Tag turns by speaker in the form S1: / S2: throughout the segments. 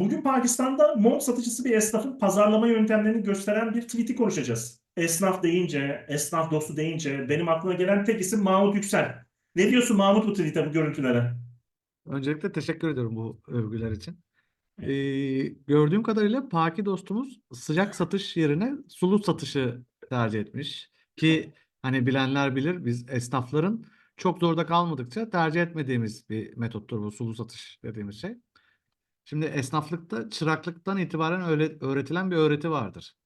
S1: Bugün Pakistan'da mont satıcısı bir esnafın pazarlama yöntemlerini gösteren bir tweet'i konuşacağız. Esnaf deyince, esnaf dostu deyince benim aklıma gelen tek isim Mahmut Yüksel. Ne diyorsun Mahmut bu tweet'e, bu görüntülere?
S2: Öncelikle teşekkür ediyorum bu övgüler için. Ee, gördüğüm kadarıyla Paki dostumuz sıcak satış yerine sulu satışı tercih etmiş. Ki hani bilenler bilir biz esnafların çok zorda kalmadıkça tercih etmediğimiz bir metottur bu sulu satış dediğimiz şey. Şimdi esnaflıkta çıraklıktan itibaren öyle öğretilen bir öğreti vardır.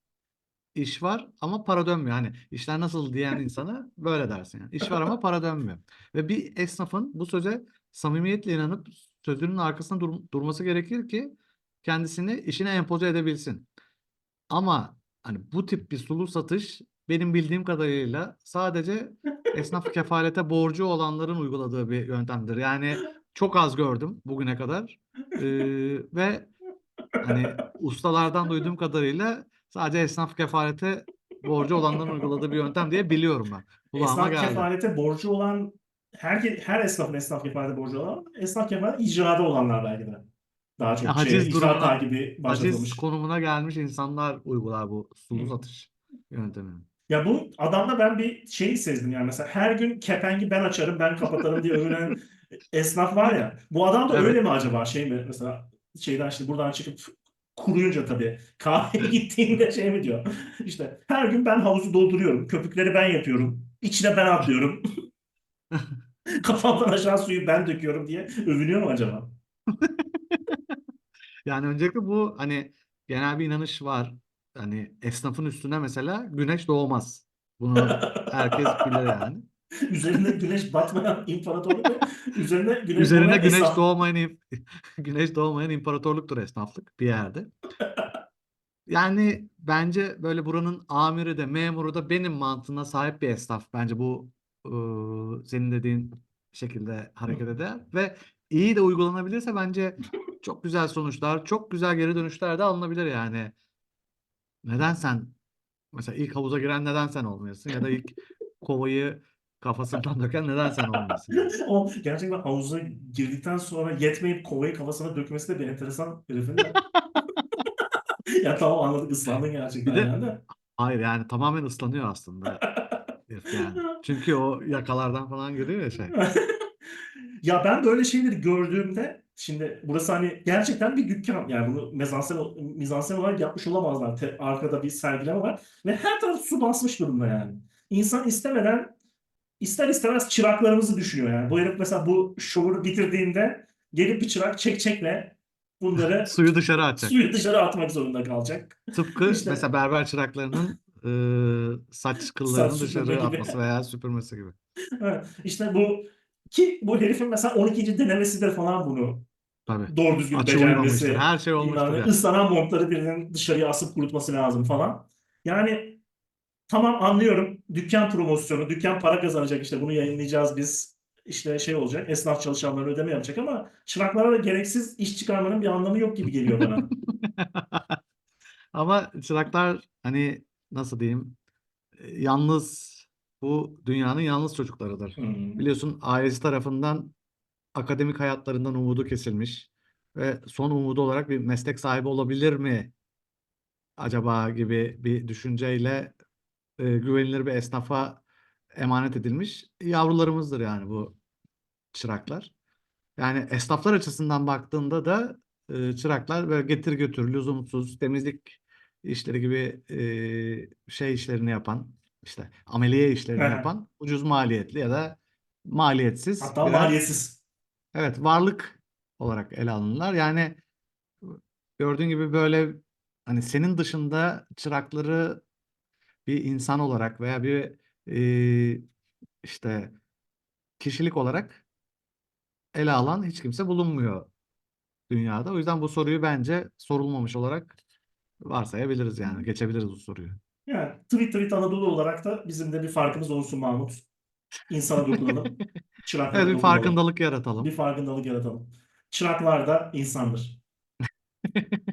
S2: İş var ama para dönmüyor. Hani işler nasıl diyen insana böyle dersin yani. İş var ama para dönmüyor. Ve bir esnafın bu söze samimiyetle inanıp sözünün arkasında dur- durması gerekir ki kendisini işine empoze edebilsin. Ama hani bu tip bir sulu satış benim bildiğim kadarıyla sadece esnaf kefalete borcu olanların uyguladığı bir yöntemdir. Yani çok az gördüm bugüne kadar. Ee, ve hani ustalardan duyduğum kadarıyla sadece esnaf kefalete borcu olanların uyguladığı bir yöntem diye biliyorum ben. Kulağıma
S1: Esnaf
S2: geldi.
S1: kefalete borcu olan, her, her esnafın esnaf kefalete borcu olan, esnaf kefalete icrada olanlar belki de. Daha çok şey,
S2: haciz
S1: icra
S2: durumuna-
S1: takibi başlatılmış.
S2: Aciz konumuna gelmiş insanlar uygular bu sulu satış yöntemini.
S1: Ya bu adamda ben bir şey sezdim yani mesela her gün kepengi ben açarım ben kapatırım diye övünen esnaf var ya. Bu adam da
S2: Evet.
S1: öyle mi acaba şey mi mesela şeyden işte buradan çıkıp kuruyunca tabii kahveye gittiğinde şey mi diyor işte her gün ben havuzu dolduruyorum köpükleri ben yapıyorum içine ben atlıyorum kafamdan aşağı suyu ben döküyorum diye övünüyor mu acaba?
S2: Yani öncelikle bu hani genel bir inanış var. Hani esnafın üstüne mesela güneş doğmaz. Bunu herkes bilir yani.
S1: Üzerinde güneş batmayan imparatorluk ve üzerine güneş
S2: Üzerine güneş
S1: esnaf.
S2: doğmayan güneş doğmayan imparatorluktur esnaflık bir yerde. Yani bence böyle buranın amiri de memuru da benim mantığına sahip bir esnaf. Bence bu ıı, senin dediğin şekilde hareket eder ve iyi de uygulanabilirse bence çok güzel sonuçlar, çok güzel geri dönüşler de alınabilir yani. Neden sen mesela ilk havuza giren neden sen olmuyorsun ya da ilk kovayı kafasından döken neden sen olmuyorsun?
S1: O gerçekten havuza girdikten sonra yetmeyip kovayı kafasına dökmesi de bir enteresan herifin de. ya tamam anladık ıslandın gerçekten
S2: Bir de-
S1: yani.
S2: Hayır yani tamamen ıslanıyor aslında yani. Çünkü o yakalardan falan görüyor ya şey.
S1: Ya ben böyle şeyleri gördüğümde şimdi burası hani gerçekten bir dükkan yani bunu mizansen, mizansen olarak yapmış olamazlar. Te- arkada bir sergileme var ve her taraf su basmış durumda yani. İnsan istemeden ister istemez çıraklarımızı düşünüyor yani. Bu herif mesela bu şovu bitirdiğinde gelip bir çırak çek çekle bunları
S2: Suyu dışarı atacak.
S1: suyu dışarı atmak zorunda kalacak.
S2: Tıpkı
S1: İşte-
S2: mesela berber çıraklarının ıı, saç kıllarını
S1: Saç
S2: dışarı atması veya süpürmesi gibi.
S1: Evet, işte bu ki bu herifin mesela 12. denemesidir falan bunu
S2: Tabii.
S1: doğru düzgün
S2: Açı
S1: becermesi.
S2: Her şey olmuştur yani.
S1: ıslanan montları birinin dışarıya asıp kurutması lazım falan. Yani tamam anlıyorum. Dükkan promosyonu, dükkan para kazanacak işte bunu yayınlayacağız biz. İşte şey olacak, esnaf çalışanları ödeme yapacak ama çıraklara da gereksiz iş çıkarmanın bir anlamı yok gibi geliyor bana.
S2: Ama çıraklar hani nasıl diyeyim e, yalnız bu dünyanın yalnız çocuklarıdır.
S1: Hmm.
S2: Biliyorsun ailesi tarafından akademik hayatlarından umudu kesilmiş ve son umudu olarak bir meslek sahibi olabilir mi acaba gibi bir düşünceyle e, güvenilir bir esnafa emanet edilmiş yavrularımızdır yani bu çıraklar. Yani esnaflar açısından baktığında da e, çıraklar böyle getir götür, lüzumsuz, temizlik işleri gibi e, şey işlerini yapan, işte ameliye işlerini
S1: Aha.
S2: yapan, ucuz maliyetli ya da maliyetsiz
S1: Hatta
S2: birer-
S1: maliyetsiz.
S2: Evet, varlık olarak ele alınırlar. Yani gördüğün gibi böyle hani senin dışında çırakları bir insan olarak veya bir e, işte kişilik olarak ele alan hiç kimse bulunmuyor dünyada. O yüzden bu soruyu bence sorulmamış olarak varsayabiliriz yani. Geçebiliriz bu soruyu.
S1: Yani tweet tweet Anadolu olarak da bizim de bir farkımız olsun Mahmut. İnsana dokunalım. Çıraklara
S2: Evet, bir
S1: dokunalım.
S2: farkındalık yaratalım.
S1: Bir farkındalık yaratalım. Çıraklar da insandır.